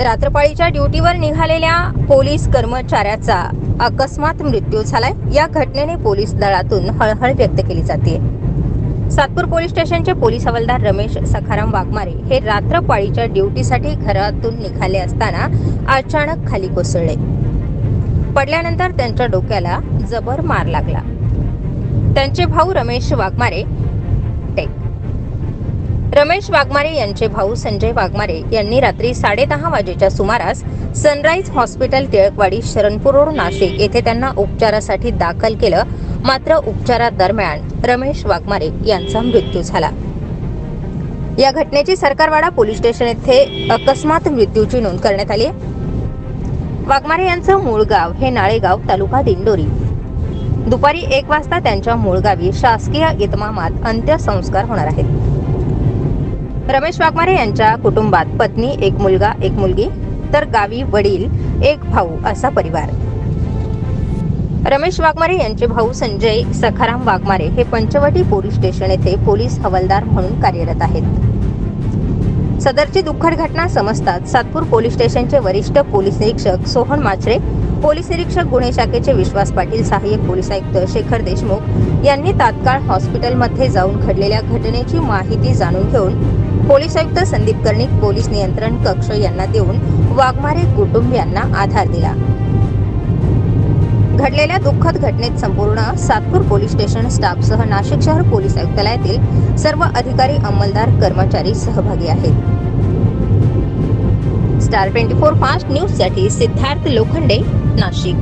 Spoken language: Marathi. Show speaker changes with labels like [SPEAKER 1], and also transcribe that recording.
[SPEAKER 1] रात्रपाळीच्या ड्युटीवर निघालेल्या पोलीस कर्मचाऱ्याचा अकस्मात मृत्यू झालाय. या घटनेने पोलीस दलातून हळहळ व्यक्त केली जाते. सातपूर पोलीस स्टेशनचे पोलीस हवालदार रमेश सखाराम वाघमारे हे रात्रपाळीच्या ड्युटीसाठी घरातून निघाले असताना अचानक खाली कोसळले. पडल्यानंतर त्यांच्या डोक्याला जबर मार लागला. त्यांचे भाऊ रमेश वाघमारे रमेश वाघमारे यांचे भाऊ संजय वाघमारे यांनी रात्री साडेदहा वाजेच्या सुमारास sunrise hospital Tilakwadi Sharanpur road Nashik येथे त्यांना उपचारासाठी दाखल केलं. मात्र उपचारादरम्यान रमेश वाघमारे यांचा मृत्यू झाला. या घटनेची सरकारवाडा पोलीस स्टेशन येथे अकस्मात मृत्यूची नोंद करण्यात आली वाघमारे यांचं मूळ गाव हे नाळेगाव तालुका दिंडोरी. दुपारी एक वाजता त्यांच्या मूळ गावी शासकीय इतमामात अंत्यसंस्कार होणार आहेत. रमेश वाघमारे यांच्या कुटुंबात पत्नी एक मुलगा एक मुलगी तर गावी वडील एक भाऊ असा परिवार. रमेश वाघमारे यांचे भाऊ संजय सखाराम वाघमारे हे पंचवटी पोलीस स्टेशन येथे पोलीस हवालदार म्हणून कार्यरत आहेत. सदरची दुःखद घटना समजताच सातपूर पोलीस स्टेशनचे वरिष्ठ पोलीस निरीक्षक सोहन माचरे पोलीस निरीक्षक गुन्हे शाखेचे विश्वास पाटील सहाय्यक पोलीस आयुक्त शेखर देशमुख यांनी तात्काळ हॉस्पिटलमध्ये जाऊन घडलेल्या घटनेची माहिती जाणून घेऊन पोलीस आयुक्त संदीप कर्णिक पोलीस नियंत्रण कक्ष यांना देऊन वाघमारे कुटुंबियांना आधार दिला. घडलेल्या दुःखद घटनेत संपूर्ण सातपूर पोलीस स्टेशन स्टाफसह नाशिक शहर पोलीस आयुक्तालयातील सर्व अधिकारी अंमलदार कर्मचारी सहभागी आहेत. स्टार ट्वेंटी फोर फास्ट न्यूजसाठी सिद्धार्थ लोखंडे नाशिक.